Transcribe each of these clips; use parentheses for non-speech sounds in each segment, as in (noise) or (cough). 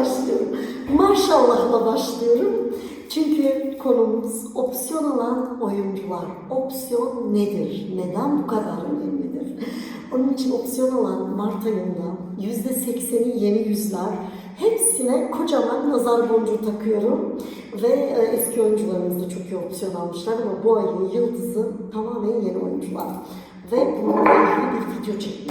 başlıyorum. Maşallahla başlıyorum. Çünkü konumuz opsiyon alan oyuncular. Opsiyon nedir? Neden bu kadar önemlidir? Onun için opsiyon alan Mart ayında %80'i yeni yüzler. Hepsine kocaman nazar boncuğu takıyorum. Ve e, eski oyuncularımız da çok iyi opsiyon almışlar ama bu ayın yıldızı tamamen yeni oyuncular. Ve bununla ilgili bir video çekmek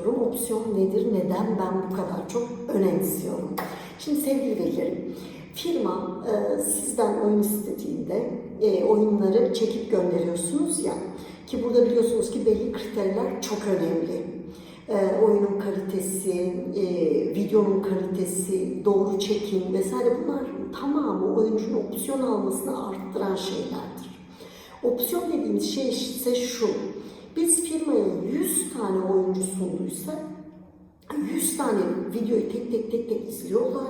istiyorum. Opsiyon nedir? Neden ben bu kadar çok önemsiyorum? Şimdi sevgili velilerim, firma e, sizden oyun istediğinde e, oyunları çekip gönderiyorsunuz ya ki burada biliyorsunuz ki belli kriterler çok önemli. E, oyunun kalitesi, e, videonun kalitesi, doğru çekim vesaire bunlar tamamı oyuncunun opsiyon almasını arttıran şeylerdir. Opsiyon dediğimiz şey ise şu. Biz firmaya 100 tane oyuncu sunduysa 100 tane videoyu tek tek tek tek izliyorlar.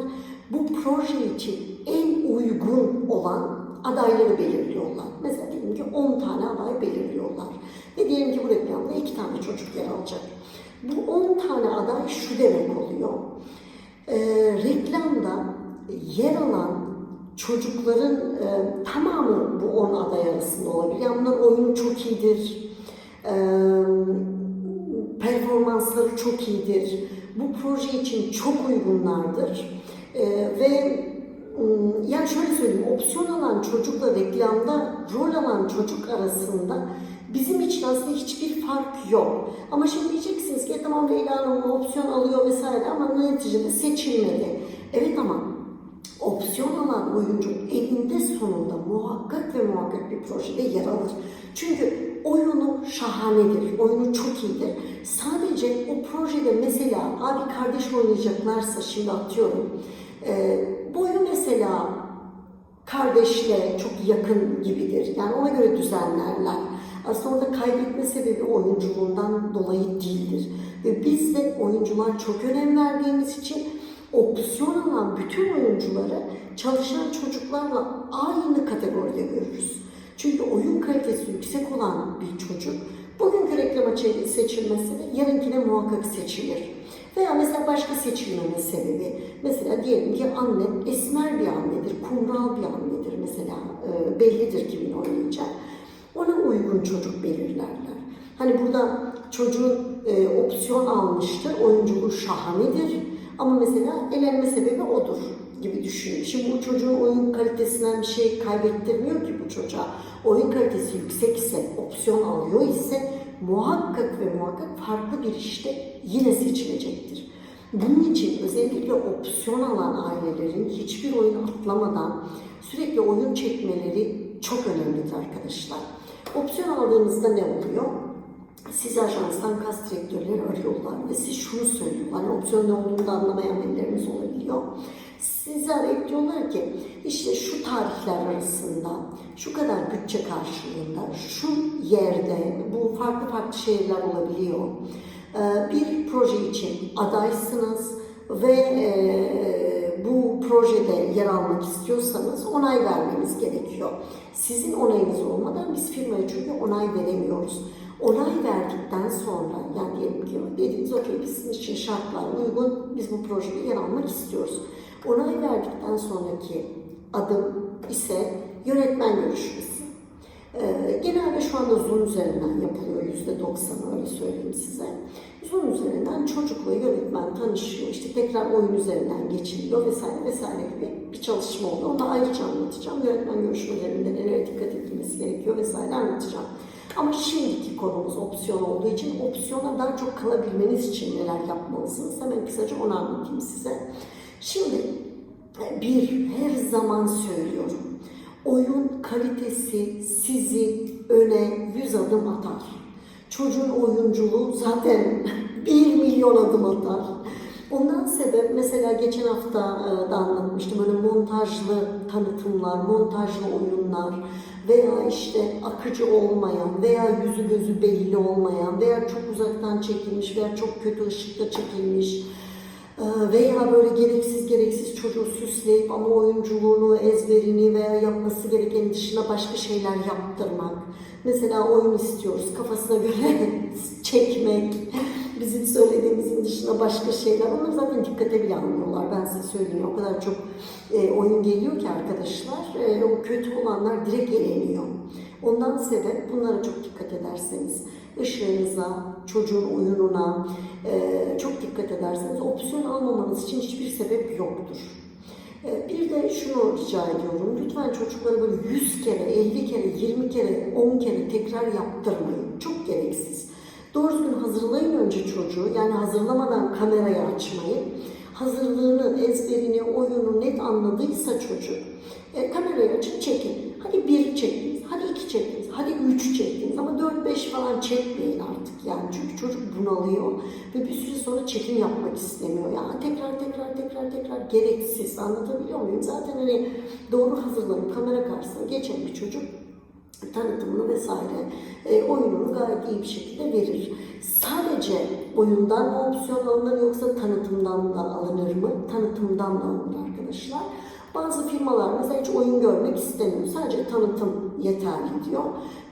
Bu proje için en uygun olan adayları belirliyorlar. Mesela diyelim ki 10 tane aday belirliyorlar. Ve diyelim ki bu reklamda 2 tane çocuk yer alacak. Bu 10 tane aday şu demek oluyor. Ee, reklamda yer alan çocukların e, tamamı bu 10 aday arasında olabilir. Yani bunlar oyunu çok iyidir. Ee, performansları çok iyidir. Bu proje için çok uygunlardır. Ee, ve yani şöyle söyleyeyim, opsiyon alan çocukla reklamda rol alan çocuk arasında bizim için aslında hiçbir fark yok. Ama şimdi diyeceksiniz ki "E tamam Leyla Hanım opsiyon alıyor vesaire ama neticede seçilmedi. Evet ama opsiyon alan oyuncu eninde sonunda muhakkak ve muhakkak bir projede yer alır. Çünkü oyunu şahanedir, oyunu çok iyidir. Sadece o projede mesela abi kardeş oynayacaklarsa şimdi atıyorum. E, boyu mesela kardeşle çok yakın gibidir. Yani ona göre düzenlerler. Aslında orada kaybetme sebebi oyunculuğundan dolayı değildir. Ve biz de oyuncular çok önem verdiğimiz için opsiyon alan bütün oyuncuları çalışan çocuklarla aynı kategoride görürüz. Çünkü oyun kalitesi yüksek olan bir çocuk bugünkü reklama seçilmesi yarınkine muhakkak seçilir. Veya mesela başka seçilmeme sebebi. Mesela diyelim ki anne esmer bir annedir, kumral bir annedir mesela. E, bellidir kimin oynayacak. Ona uygun çocuk belirlerler. Hani burada çocuğun e, opsiyon almıştır, oyunculuğu şahanedir. Ama mesela elenme sebebi odur gibi düşünün. Şimdi bu çocuğun oyun kalitesinden bir şey kaybettirmiyor ki bu çocuğa. Oyun kalitesi yüksekse, opsiyon alıyor ise muhakkak ve muhakkak farklı bir işte yine seçilecektir. Bunun için özellikle opsiyon alan ailelerin hiçbir oyunu atlamadan sürekli oyun çekmeleri çok önemlidir arkadaşlar. Opsiyon aldığınızda ne oluyor? Sizi ajanstan kas direktörleri arıyorlar ve siz şunu söylüyorlar. Hani opsiyon ne olduğunu da anlamayan velilerimiz olabiliyor. Arayıp diyorlar ki işte şu tarihler arasında şu kadar bütçe karşılığında şu yerde bu farklı farklı şehirler olabiliyor. Ee, Bir proje için adaysınız ve e, bu projede yer almak istiyorsanız onay vermeniz gerekiyor. Sizin onayınız olmadan biz firmaya çünkü onay veremiyoruz. Onay verdikten sonra yani diyelim ki dediniz okey biz sizin için şartlar uygun biz bu projede yer almak istiyoruz. Onay verdikten sonraki adım ise yönetmen görüşmesi. Ee, genelde şu anda Zoom üzerinden yapılıyor yüzde doksanı öyle söyleyeyim size. Zoom üzerinden çocukla yönetmen tanışıyor, işte tekrar oyun üzerinden geçiliyor vesaire vesaire gibi bir çalışma oluyor. Onu da ayrıca anlatacağım. Yönetmen görüşmelerinde nelere dikkat edilmesi gerekiyor vesaire anlatacağım. Ama şimdiki konumuz opsiyon olduğu için opsiyona daha çok kalabilmeniz için neler yapmalısınız? Hemen kısaca onu anlatayım size. Şimdi bir her zaman söylüyorum. Oyun kalitesi sizi öne yüz adım atar. Çocuğun oyunculuğu zaten (laughs) bir milyon adım atar. Ondan sebep mesela geçen hafta e, da anlatmıştım böyle montajlı tanıtımlar, montajlı oyunlar veya işte akıcı olmayan veya yüzü gözü belli olmayan veya çok uzaktan çekilmiş veya çok kötü ışıkta çekilmiş veya böyle gereksiz gereksiz çocuğu süsleyip ama oyunculuğunu, ezberini veya yapması gereken dışında başka şeyler yaptırmak. Mesela oyun istiyoruz, kafasına göre (laughs) çekmek bizim söylediğimizin dışında başka şeyler. Onlar zaten dikkate bile almıyorlar. Ben size söyleyeyim. O kadar çok e, oyun geliyor ki arkadaşlar. E, o kötü olanlar direkt eleniyor. Ondan sebep bunlara çok dikkat ederseniz, ışığınıza, çocuğun oyununa e, çok dikkat ederseniz opsiyon almamanız için hiçbir sebep yoktur. E, Bir de şunu rica ediyorum. Lütfen çocuklara böyle 100 kere, 50 kere, 20 kere, 10 kere tekrar yaptırmayın. Çok gereksiz. Doğru düzgün hazırlayın önce çocuğu. Yani hazırlamadan kamerayı açmayın. Hazırlığını, ezberini, oyunu net anladıysa çocuk e, kamerayı açın çekin. Hadi bir çektiniz, hadi iki çektiniz, hadi üç çektiniz ama dört beş falan çekmeyin artık yani çünkü çocuk bunalıyor ve bir süre sonra çekim yapmak istemiyor yani tekrar tekrar tekrar tekrar gereksiz anlatabiliyor muyum? Zaten hani doğru hazırlanıp kamera karşısına geçen bir çocuk tanıtımını vesaire e, oyununu gayet iyi bir şekilde verir. Sadece oyundan mı opsiyon alınır yoksa tanıtımdan da alınır mı? Tanıtımdan da alınır arkadaşlar. Bazı firmalar mesela hiç oyun görmek istemiyor. Sadece tanıtım yeterli diyor.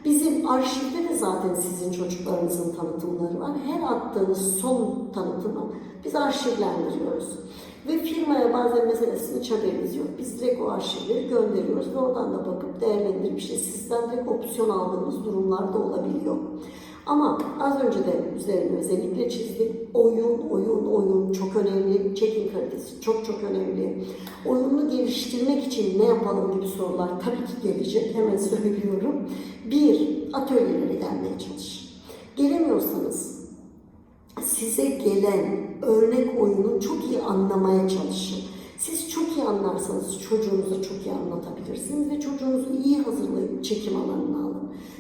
Bizim arşivde de zaten sizin çocuklarınızın tanıtımları var. Her attığınız son tanıtımı biz arşivlendiriyoruz. Ve firmaya bazen mesela sizin hiç yok. Biz direkt o arşivleri gönderiyoruz ve oradan da bakıp değerlendirip işte sizden direkt opsiyon aldığımız durumlar da olabiliyor. Ama az önce de üzerine özellikle çizdik. Oyun, oyun, oyun çok önemli. Çekim kalitesi çok çok önemli. Oyunu geliştirmek için ne yapalım gibi sorular tabii ki gelecek. Hemen (laughs) söylüyorum. Bir, atölyelere gelmeye çalışın. Gelemiyorsanız size gelen örnek oyunu çok iyi anlamaya çalışın. Siz çok iyi anlarsanız çocuğunuza çok iyi anlatabilirsiniz ve çocuğunuzu iyi hazırlayıp çekim alanına.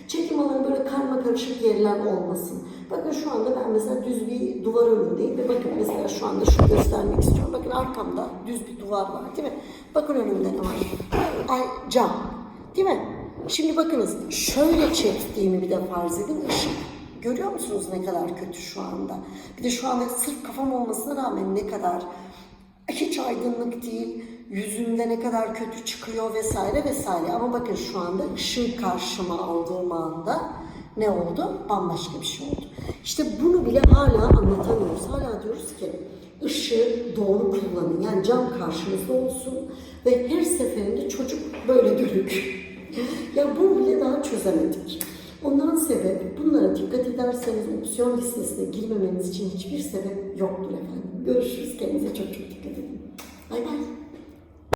Çekim alanı böyle karma karışık yerler olmasın. Bakın şu anda ben mesela düz bir duvar önündeyim ve bakın mesela şu anda şunu göstermek istiyorum. Bakın arkamda düz bir duvar var değil mi? Bakın önümde ne var? Ay, cam. Değil mi? Şimdi bakınız şöyle çektiğimi bir de farz edin ışık. Görüyor musunuz ne kadar kötü şu anda? Bir de şu anda sırf kafam olmasına rağmen ne kadar hiç aydınlık değil, yüzümde ne kadar kötü çıkıyor vesaire vesaire. Ama bakın şu anda ışığı karşıma aldığım anda ne oldu? Bambaşka bir şey oldu. İşte bunu bile hala anlatamıyoruz. Hala diyoruz ki ışığı doğru kullanın. Yani cam karşınızda olsun ve her seferinde çocuk böyle dönük. (laughs) ya bunu bile daha çözemedik. Ondan sebep bunlara dikkat ederseniz opsiyon listesine girmemeniz için hiçbir sebep yoktur efendim. Görüşürüz. Kendinize çok çok dikkat edin. Bay bay.